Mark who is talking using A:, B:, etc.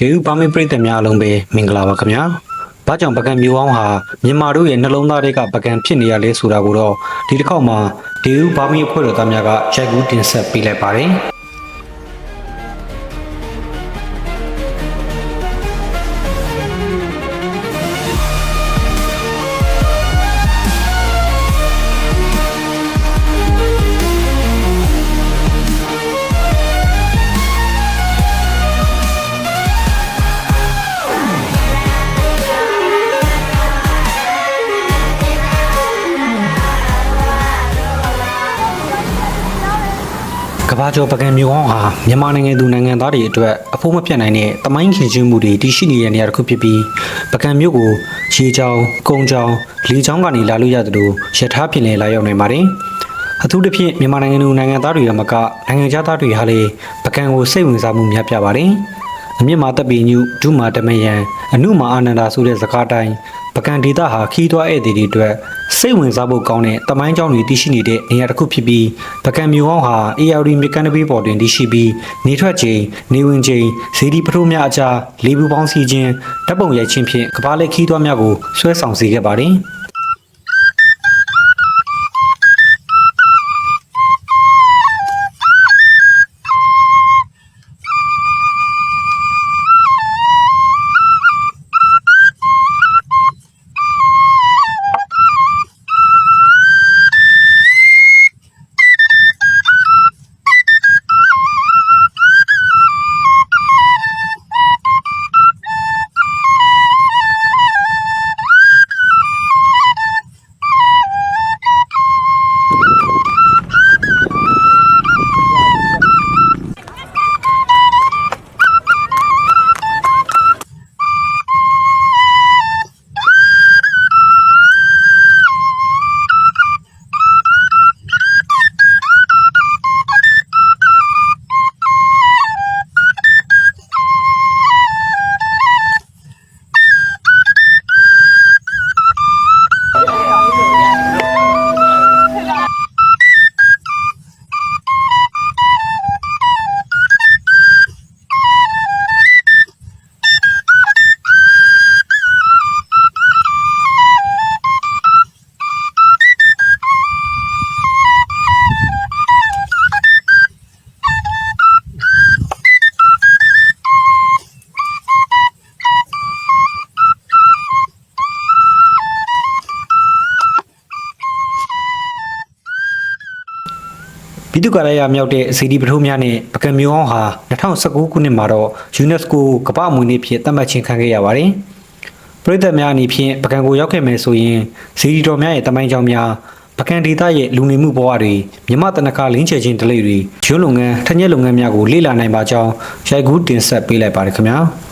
A: ကျေးဇူးပါမစ်ပရိသတ်များအားလုံးပဲမင်္ဂလာပါခင်ဗျာ။ဘာကြောင့်ပကံမျိုးအောင်ဟာမြန်မာတို့ရဲ့နှလုံးသားတွေကပကံဖြစ်နေရလဲဆိုတာကိုတော့ဒီတစ်ခေါက်မှာဒေဦးဘာမီအဖွဲ့တော်သားများကရိုက်ကူးတင်ဆက်ပေးလိုက်ပါတယ်။ ဘာကျော်ပကံမျိုးဟောင်းဟာမြန်မာနိုင်ငံသူနိုင်ငံသားတွေအတွက်အဖို့မပြတ်နိုင်တဲ့တမိုင်းခင်ချင်းမှုတွေတည်ရှိနေတဲ့နေရာတစ်ခုဖြစ်ပြီးပကံမျိုးကိုရေချောင်း၊ကုန်းချောင်း၊လေချောင်းကနေလာလို့ရတယ်လို့ရထားပြင်လည်လာရောက်နိုင်ပါတယ်။အထူးသဖြင့်မြန်မာနိုင်ငံသူနိုင်ငံသားတွေကမကနိုင်ငံခြားသားတွေဟာလည်းပကံကိုစိတ်ဝင်စားမှုများပြပါတယ်။ အမြင့်မာတပ်ပီညုဒုမာတမယံအနုမာအာနန္ဒာဆိုတဲ့စကားတိုင်းပကံဒေတာဟာခီးသွွားဧည့်သည်တွေအတွက်စိတ်ဝင်စားဖို့ကောင်းတဲ့တမိုင်းကြောင်းတွေတည်ရှိနေတဲ့နေရာတစ်ခုဖြစ်ပြီးပကံမျိုးဟောင်းဟာ ARD မြကန်နဘီပေါ်တွင်တည်ရှိပြီးနေထွက်ချိန်နေဝင်ချိန်ဇေဒီပထိုးများအကြားလေပူပေါင်းစီခြင်းဓာတ်ပုံရိုက်ခြင်းဖြင့်ကဘာလက်ခီးသွွားများကိုဆွဲဆောင်စေခဲ့ပါတယ်။ သူ့ကာရယာမြောက်တဲ့စီဒီပထိုးများနဲ့ပကံမျိုးအောင်ဟာ2019ခုနှစ်မှာတော့ UNESCO ကမ္ဘာ့အမွေအနှစ်ဖြစ်သတ်မှတ်ခြင်းခံခဲ့ရပါတယ်။ပြည်သက်များအနေဖြင့်ပကံကိုရောက်ခဲ့မယ်ဆိုရင်စီဒီတော်များရဲ့တမိုင်းကြောင်းများပကံဒေသရဲ့လူနေမှုဘဝတွေမြမတနခလင်းချေခြင်းဒလိတွေကျွန်းလုပ်ငန်းထညက်လုပ်ငန်းများကိုလေ့လာနိုင်ပါကြောင်းရိုက်ကူးတင်ဆက်ပေးလိုက်ပါတယ်ခင်ဗျာ။